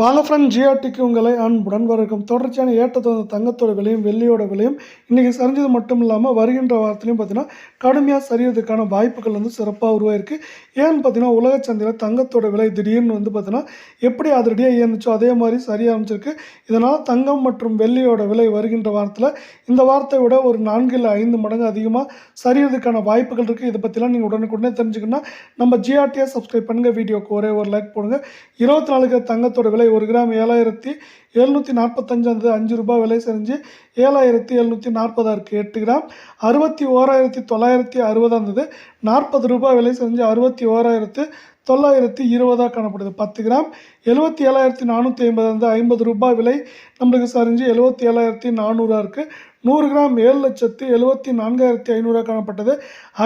வாங்க ஃப்ரெண்ட் ஜிஆர்டிக்கு உங்களை அன்புடன் வரவேற்கும். தொடர்ச்சியான ஏற்றத்தொந்த தங்கத்தோட விலையும் வெள்ளியோட விலையும் இன்றைக்கி சரிஞ்சது மட்டும் இல்லாமல் வருகின்ற வாரத்துலையும் பார்த்தீங்கன்னா கடுமையாக சரியறதுக்கான வாய்ப்புகள் வந்து சிறப்பாக உருவாயிருக்கு. ஏன்னு பார்த்தீங்கன்னா உலக சந்தையில் தங்கத்தோட விலை திடீர்னு வந்து பார்த்தீங்கன்னா எப்படி அதிரடியாக இயந்துச்சோ அதே மாதிரி சரிய ஆரம்பிச்சிருக்கு. இதனால் தங்கம் மற்றும் வெள்ளியோட விலை வருகின்ற வாரத்தில் இந்த வாரத்தை விட ஒரு நான்கு இல்லை ஐந்து மடங்கு அதிகமாக சரியறதுக்கான வாய்ப்புகள் இருக்குது இதை பற்றிலாம் நீங்கள் உடனுக்குடனே தெரிஞ்சுக்கணும்னா நம்ம ஜிஆர்டியை சப்ஸ்கிரைப் பண்ணுங்கள் வீடியோக்கு ஒரே ஒரு லைக் போடுங்க. இருபத்தி நாலுக்கு தங்கத்தோட விலை ஒரு கிராம் ஏழாயிரத்தி எழுநூற்றி நாற்பத்தஞ்சு அந்த அஞ்சு ரூபாய் விலை செஞ்சு ஏழாயிரத்தி எழுநூற்றி நாற்பதாக இருக்குது எட்டு கிராம். அறுபத்தி ஓராயிரத்தி தொள்ளாயிரத்தி அறுபதாக இருந்தது நாற்பது ரூபாய் விலை செஞ்சு அறுபத்தி ஓராயிரத்து தொள்ளாயிரத்தி இருபதாக காணப்படுது. பத்து கிராம் எழுபத்தி ஏழாயிரத்தி நானூற்றி ஐம்பது வந்து ஐம்பது ரூபாய் விலை நம்மளுக்கு சரிஞ்சு எழுபத்தி ஏழாயிரத்தி நானூறாக இருக்குது நூறு கிராம் ஏழு லட்சத்து எழுபத்தி நான்காயிரத்தி ஐநூறாக காணப்பட்டது.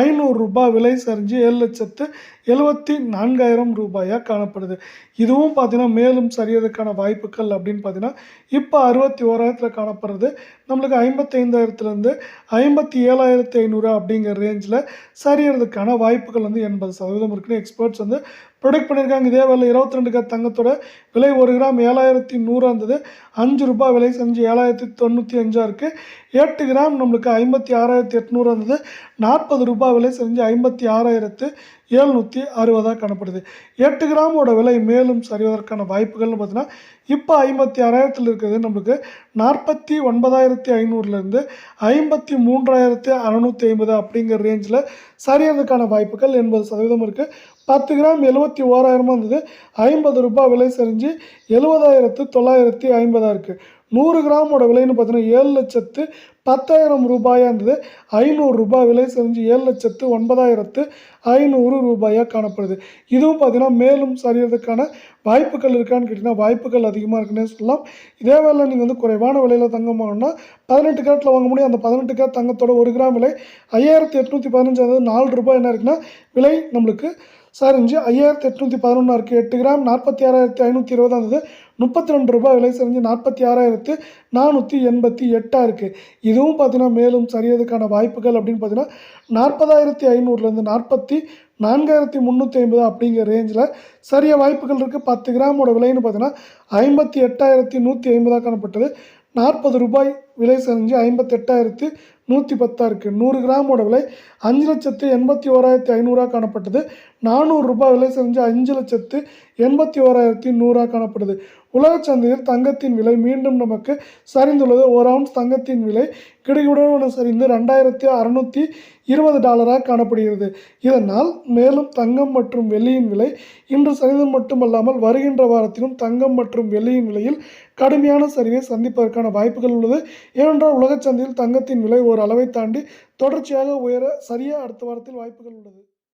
ஐநூறு ரூபாய் விலை சரிஞ்சு ஏழு லட்சத்து எழுபத்தி நான்காயிரம் ரூபாயாக காணப்படுது. இதுவும் பார்த்தீங்கன்னா மேலும் சரியறதுக்கான வாய்ப்புகள் அப்படின்னு பார்த்தீங்கன்னா இப்போ அறுபத்தி ஓராயிரத்தில் காணப்படுறது. நம்மளுக்கு ஐம்பத்தைந்தாயிரத்துலேருந்து ஐம்பத்தி ஏழாயிரத்தி ஐநூறு அப்படிங்கிற ரேஞ்சில் சரியறதுக்கான வாய்ப்புகள் வந்து எண்பது சதவீதம் இருக்குன்னு எக்ஸ்பர்ட்ஸ் வந்து ப்ரொடக்ட் பண்ணியிருக்காங்க இதே வேலை இருபத்தி ரெண்டு கிராம் தங்கத்தோட விலை ஒரு கிராம் ஏழாயிரத்தி நூறாக இருந்தது. அஞ்சு ரூபாய் விலை செஞ்சு ஏழாயிரத்தி தொண்ணூற்றி அஞ்சாக இருக்குது எட்டு கிராம் நம்மளுக்கு ஐம்பத்தி ஆறாயிரத்தி எட்நூறாக இருந்தது. நாற்பது ரூபாய் விலை செஞ்சு ஐம்பத்தி ஆறாயிரத்து எழுநூற்றி அறுபதாக காணப்படுது. எட்டு கிராமோட விலை மேலும் சரிவதற்கான வாய்ப்புகள்னு பார்த்தீங்கன்னா இப்போ ஐம்பத்தி ஆறாயிரத்தில் இருக்கிறது நம்மளுக்கு நாற்பத்தி ஒன்பதாயிரத்தி ஐநூறுலேருந்து ஐம்பத்தி மூன்றாயிரத்தி அறநூற்றி ஐம்பது அப்படிங்கிற ரேஞ்சில் சரியறதுக்கான வாய்ப்புகள் எண்பது சதவீதம் இருக்குது பத்து கிராம் எழுபத்தி ஓராயிரமாக இருந்தது ஐம்பது ரூபாய் விலை செஞ்சு எழுபதாயிரத்து தொள்ளாயிரத்தி ஐம்பதாக இருக்குது நூறு கிராமோட விலைன்னு பார்த்தீங்கன்னா ஏழு லட்சத்து பத்தாயிரம் ரூபாயாக இருந்தது. ஐநூறு ரூபாய் விலை செஞ்சு ஏழு லட்சத்து ஒன்பதாயிரத்து ஐநூறு ரூபாயாக காணப்படுது. இதுவும் பார்த்தீங்கன்னா மேலும் சரியறதுக்கான வாய்ப்புகள் இருக்கான்னு கேட்டிங்கன்னா வாய்ப்புகள் அதிகமாக இருக்குன்னே சொல்லலாம். இதே வேலை நீங்கள் வந்து குறைவான விலையில் தங்கம் வாங்கினா பதினெட்டு கேரட்டில் வாங்க முடியும். அந்த பதினெட்டு கேரட் தங்கத்தோட ஒரு கிராம் விலை ஐயாயிரத்தி எட்நூற்றி பதினஞ்சு அதாவது நாலு ரூபாய் என்ன இருக்குன்னா விலை நம்மளுக்கு சரிஞ்சு ஐயாயிரத்தி எட்நூற்றி பதினொன்றா இருக்குது எட்டு கிராம் நாற்பத்தி ஆறாயிரத்தி ஐநூற்றி இருபதாக இருந்தது முப்பத்தி ரெண்டு ரூபாய் விலை செஞ்சு நாற்பத்தி ஆறாயிரத்து நானூற்றி எண்பத்தி எட்டாக இருக்குது இதுவும் பார்த்தீங்கன்னா மேலும் சரியதுக்கான வாய்ப்புகள் அப்படின்னு பார்த்தீங்கன்னா நாற்பதாயிரத்தி ஐநூறுலேருந்து நாற்பத்தி நான்காயிரத்தி முந்நூற்றி ஐம்பது அப்படிங்கிற ரேஞ்சில் சரிய வாய்ப்புகள் இருக்குது பத்து கிராமோட விலைன்னு பார்த்தீங்கன்னா ஐம்பத்தி எட்டாயிரத்தி நூற்றி ஐம்பதாக காணப்பட்டது. நாற்பது ரூபாய் விலை செஞ்சு ஐம்பத்தெட்டாயிரத்து நூற்றி பத்தாக இருக்குது நூறு கிராமோட விலை அஞ்சு லட்சத்து எண்பத்தி ஓராயிரத்தி ஐநூறுரூவா காணப்பட்டது. நானூறு ரூபாய் விலை செஞ்சு அஞ்சு லட்சத்து எண்பத்தி ஓராயிரத்தி நூறுரூவா காணப்படுது. உலக சந்தையில் தங்கத்தின் விலை மீண்டும் நமக்கு சரிந்துள்ளது. ஒரு அவுன்ஸ் தங்கத்தின் விலை கிடுகிடுவன சரிந்து ரெண்டாயிரத்தி அறநூற்றி இருபது டாலராக காணப்படுகிறது. இதனால் மேலும் தங்கம் மற்றும் வெள்ளியின் விலை இன்று சரிந்து மட்டுமல்லாமல் வருகின்ற வாரத்திலும் தங்கம் மற்றும் வெள்ளியின் விலையில் கடுமையான சரிவை சந்திப்பதற்கான வாய்ப்புகள் உள்ளது. ஏனென்றால் உலகச் சந்தையில் தங்கத்தின் விலை ஒரு அளவை தாண்டி தொடர்ச்சியாக உயர சரியாக அடுத்த வாரத்தில் வாய்ப்புகள் உள்ளது.